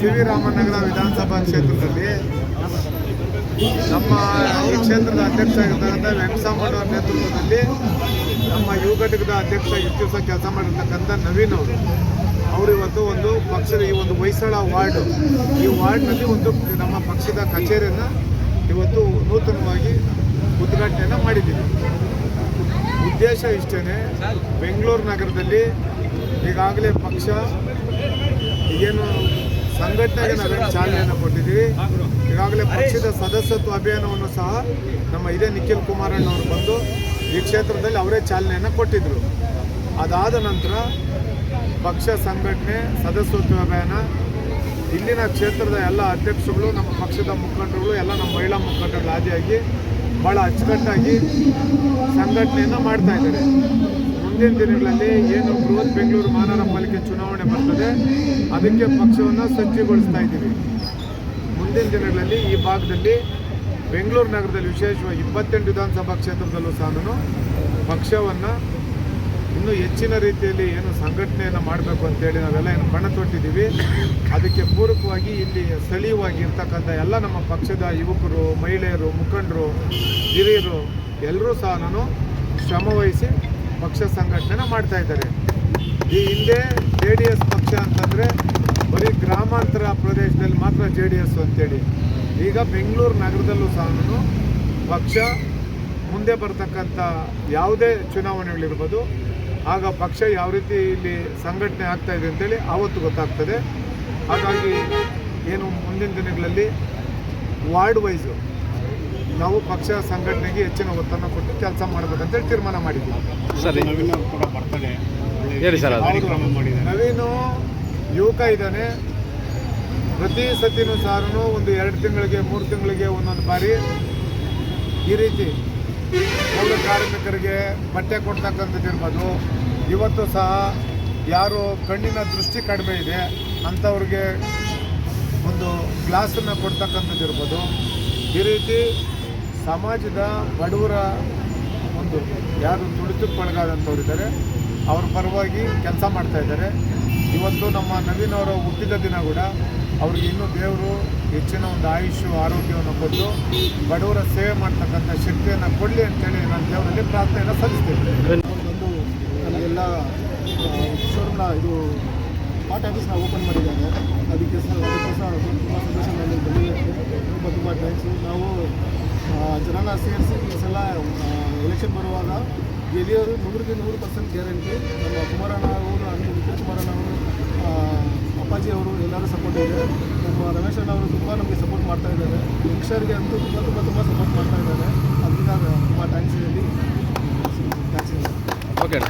C V Ramanagara ವಿಧಾನಸಭಾ ಕ್ಷೇತ್ರದಲ್ಲಿ ನಮ್ಮ ಈ ಕ್ಷೇತ್ರದ ಅಧ್ಯಕ್ಷ ಆಗಿರ್ತಕ್ಕಂಥ ಅವರ ನೇತೃತ್ವದಲ್ಲಿ ನಮ್ಮ ಯುವ ಘಟಕದ ಅಧ್ಯಕ್ಷ ಹೆಚ್ಚು ಸಹ ಕೆಲಸ ಮಾಡಿರ್ತಕ್ಕಂಥ ನವೀನ್ ಅವರು. ಅವರು ಇವತ್ತು ಒಂದು ಪಕ್ಷದ ಈ ಒಂದು ಹೊಯ್ಸಳ ವಾರ್ಡು, ಈ ವಾರ್ಡ್ನಲ್ಲಿ ಒಂದು ನಮ್ಮ ಪಕ್ಷದ ಕಚೇರಿಯನ್ನು ಇವತ್ತು ನೂತನವಾಗಿ ಉದ್ಘಾಟನೆಯನ್ನು ಮಾಡಿದ್ದೀವಿ. ಉದ್ದೇಶ ಇಷ್ಟೇ ಬೆಂಗಳೂರು ನಗರದಲ್ಲಿ ಈಗಾಗಲೇ ಪಕ್ಷ ಏನು ಸಂಘಟನೆಗೆ ನಾವೇನು ಚಾಲನೆಯನ್ನು ಕೊಟ್ಟಿದ್ದೀವಿ. ಈಗಾಗಲೇ ಪಕ್ಷದ ಸದಸ್ಯತ್ವ ಅಭಿಯಾನವನ್ನು ಸಹ ನಮ್ಮ ಇದೇ ನಿಖಿಲ್ ಕುಮಾರಣ್ಣವರು ಬಂದು ಈ ಕ್ಷೇತ್ರದಲ್ಲಿ ಅವರೇ ಚಾಲನೆಯನ್ನು ಕೊಟ್ಟಿದ್ದರು ಅದಾದ ನಂತರ ಪಕ್ಷ ಸಂಘಟನೆ ಸದಸ್ಯತ್ವ ಅಭಿಯಾನ ಇಲ್ಲಿನ ಕ್ಷೇತ್ರದ ಎಲ್ಲ ಅಧ್ಯಕ್ಷರುಗಳು ನಮ್ಮ ಪಕ್ಷದ ಮುಖಂಡರುಗಳು ಎಲ್ಲ ನಮ್ಮ ಮಹಿಳಾ ಮುಖಂಡರುಗಳು ಆದಿಯಾಗಿ ಭಾಳ ಅಚ್ಚುಕಟ್ಟಾಗಿ ಸಂಘಟನೆಯನ್ನು ಮಾಡ್ತಾ ಇದ್ದಾರೆ. ಮುಂದಿನ ದಿನಗಳಲ್ಲಿ ಏನು ಬೃಹತ್ ಬೆಂಗಳೂರು ಮಹಾನಗರ ಪಾಲಿಕೆ ಚುನಾವಣೆ ಬರ್ತದೆ, ಅದಕ್ಕೆ ಪಕ್ಷವನ್ನು ಸಜ್ಜುಗೊಳಿಸ್ತಾ ಇದ್ದೀವಿ. ಮುಂದಿನ ದಿನಗಳಲ್ಲಿ ಈ ಭಾಗದಲ್ಲಿ ಬೆಂಗಳೂರು ನಗರದಲ್ಲಿ ವಿಶೇಷವಾಗಿ ಇಪ್ಪತ್ತೆಂಟು ವಿಧಾನಸಭಾ ಕ್ಷೇತ್ರದಲ್ಲೂ ಸಹ ನಾನು ಪಕ್ಷವನ್ನು ಇನ್ನೂ ಹೆಚ್ಚಿನ ರೀತಿಯಲ್ಲಿ ಏನು ಸಂಘಟನೆಯನ್ನು ಮಾಡಬೇಕು ಅಂತೇಳಿ ನಾವೆಲ್ಲ ಏನು ಬಣ ತೊಟ್ಟಿದ್ದೀವಿ. ಅದಕ್ಕೆ ಪೂರಕವಾಗಿ ಇಲ್ಲಿ ಸ್ಥಳೀಯವಾಗಿ ಇರ್ತಕ್ಕಂಥ ಎಲ್ಲ ನಮ್ಮ ಪಕ್ಷದ ಯುವಕರು, ಮಹಿಳೆಯರು, ಮುಖಂಡರು, ಹಿರಿಯರು ಎಲ್ಲರೂ ಸಹ ನಾನು ಶ್ರಮವಹಿಸಿ ಪಕ್ಷ ಸಂಘಟನೆನ ಮಾಡ್ತಾ ಇದ್ದಾರೆ. ಈ ಹಿಂದೆ ಜೆ ಡಿ ಎಸ್ ಪಕ್ಷ ಅಂತಂದರೆ ಬರೀ ಗ್ರಾಮಾಂತರ ಪ್ರದೇಶದಲ್ಲಿ ಮಾತ್ರ ಜೆ ಡಿ ಎಸ್ ಅಂತೇಳಿ. ಈಗ ಬೆಂಗಳೂರು ನಗರದಲ್ಲೂ ಸಹ ಪಕ್ಷ ಮುಂದೆ ಬರ್ತಕ್ಕಂಥ ಯಾವುದೇ ಚುನಾವಣೆಗಳಿರ್ಬೋದು. ಆಗ ಪಕ್ಷ ಯಾವ ರೀತಿ ಇಲ್ಲಿ ಸಂಘಟನೆ ಆಗ್ತಾ ಇದೆ ಅಂತೇಳಿ ಆವತ್ತು ಗೊತ್ತಾಗ್ತದೆ. ಹಾಗಾಗಿ ಏನು ಮುಂದಿನ ದಿನಗಳಲ್ಲಿ ವಾರ್ಡ್ ವೈಸು ನಾವು ಪಕ್ಷ ಸಂಘಟನೆಗೆ ಹೆಚ್ಚಿನ ಒತ್ತನ್ನು ಕೊಟ್ಟು ಕೆಲಸ ಮಾಡಬೇಕಂತೇಳಿ ತೀರ್ಮಾನ ಮಾಡಿದ್ದೀವಿ ಸರಿ ಹೇಳಿ ಸರ್ ನವೀನು ಯುವಕ ಇದ್ದಾನೆ. ಪ್ರತಿ ಸತಿನೂ ಸಾರನು ಒಂದು ಎರಡು ತಿಂಗಳಿಗೆ ಮೂರು ತಿಂಗಳಿಗೆ ಒಂದೊಂದು ಬಾರಿ ಈ ರೀತಿ ಪೌರ ಕಾರ್ಮಿಕರಿಗೆ ಬಟ್ಟೆ ಕೊಡ್ತಕ್ಕಂಥದ್ದು ಇರ್ಬೋದು. ಇವತ್ತು ಸಹ ಯಾರು ಕಣ್ಣಿನ ದೃಷ್ಟಿ ಕಡಿಮೆ ಇದೆ. ಅಂಥವ್ರಿಗೆ ಒಂದು ಗ್ಲಾಸನ್ನು ಕೊಡ್ತಕ್ಕಂಥದ್ದು ಇರ್ಬೋದು. ಈ ರೀತಿ ಸಮಾಜದ ಬಡವರ ಒಂದು ಯಾರು ತುಳಿತಕ್ಕೆ ಇದ್ದಾರೆ, ಅವ್ರ ಪರವಾಗಿ ಕೆಲಸ ಮಾಡ್ತಾ ಇದ್ದಾರೆ. ಇವತ್ತು ನಮ್ಮ ನವೀನ್ ಅವರ ಹುಟ್ಟಿದ ದಿನ ಕೂಡ ಅವ್ರಿಗೆ ಇನ್ನೂ ದೇವರು ಹೆಚ್ಚಿನ ಒಂದು ಆಯುಷು ಆರೋಗ್ಯವನ್ನು ಕೊಟ್ಟು ಬಡವರ ಸೇವೆ ಮಾಡ್ತಕ್ಕಂಥ ಶಕ್ತಿಯನ್ನು ಕೊಡಲಿ ಅಂತೇಳಿ ನಾನು ದೇವರಲ್ಲಿ ಪ್ರಾರ್ಥನೆಯನ್ನು ಸಲ್ಲಿಸ್ತೇನೆ. ಬಂದು ನಮಗೆಲ್ಲ ಶೋರೂಮ್ನ ಇದು ಪಾರ್ಟ್ ಆಫೀಸ್ನ ಓಪನ್ ಮಾಡಿದ್ದಾರೆ. ಅದಕ್ಕೆ ಸಹ ಅದಕ್ಕೆ ಸಹ ತುಂಬ ಸಂತೋಷ ನನಗೆ ಬಂದಿದೆ ತುಂಬ ತುಂಬ ಥ್ಯಾಂಕ್ಸು ಎಲ್ಲ ಸೇರಿಸಿ ಈ ಸಲ ಎಲೆಕ್ಷನ್ ಬರುವಾಗ ಗೆಳೆಯರು ನೂರಿಗೆ ನೂರು ಪರ್ಸೆಂಟ್ ಗ್ಯಾರಂಟಿ ನಮ್ಮ ಕುಮಾರಣ್ಣ ಅವರು, ಅಣ್ಣ ವಿಕ್ರಮ್ ಕುಮಾರಣ್ಣ ಅವರು ಅಪ್ಪಾಜಿ ಅವರು ಎಲ್ಲರೂ ಸಪೋರ್ಟ್ ಇದೆ. ನಮ್ಮ ರಮೇಶ್ ಅಣ್ಣ ಅವರು ತುಂಬ ನಮಗೆ ಸಪೋರ್ಟ್ ಮಾಡ್ತಾ ಇದ್ದಾರೆ. ಯಂಗ್ಸ್ಟರ್ಗೆ ಅಂತೂ ತುಂಬ ತುಂಬ ತುಂಬ ಸಪೋರ್ಟ್ ಮಾಡ್ತಾ ಇದ್ದಾರೆ. ಅದರಿಂದ ತುಂಬ ಟ್ಯಾಂಕ್ಸ್ ಹೇಳಿ. ಓಕೆ